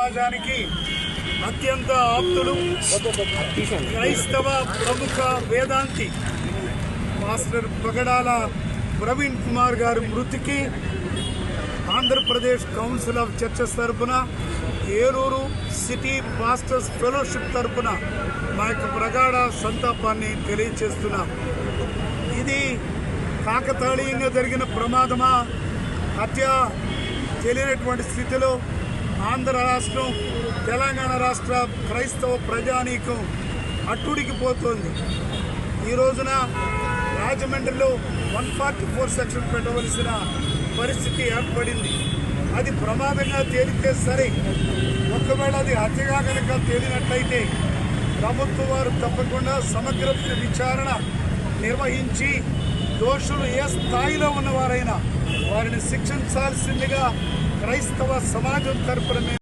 సమాజానికి అత్యంత ఆప్తుడు క్రైస్తవ ప్రముఖ వేదాంతి మాస్టర్ పగడాల ప్రవీణ్ కుమార్ గారి మృతికి ఆంధ్రప్రదేశ్ కౌన్సిల్ ఆఫ్ చర్చెస్ తరఫున ఏలూరు సిటీ మాస్టర్స్ ఫెలోషిప్ తరపున మా యొక్క ప్రగాఢ సంతాపాన్ని తెలియచేస్తున్నాం. ఇది కాకతాళీయంగా జరిగిన ప్రమాదమా? హత్య తెలియనటువంటి స్థితిలో ఆంధ్ర రాష్ట్రం తెలంగాణ రాష్ట్ర క్రైస్తవ ప్రజానీకం అట్టుడికి పోతోంది. ఈ రోజున రాజమండ్రిలో వన్ ఫార్టీ ఫోర్ సెక్షన్ పెట్టవలసిన పరిస్థితి ఏర్పడింది. అది ప్రమాదంగా తేలితే సరే ఒకవేళ అది హత్యగా కనుక తేలినట్లయితే ప్రభుత్వం వారు తప్పకుండా సమగ్ర విచారణ నిర్వహించి దోషులు ఏ స్థాయిలో ఉన్నవారైనా వారిని శిక్షించాల్సిందిగా క్రైస్తవ సమాజం తరపున మేము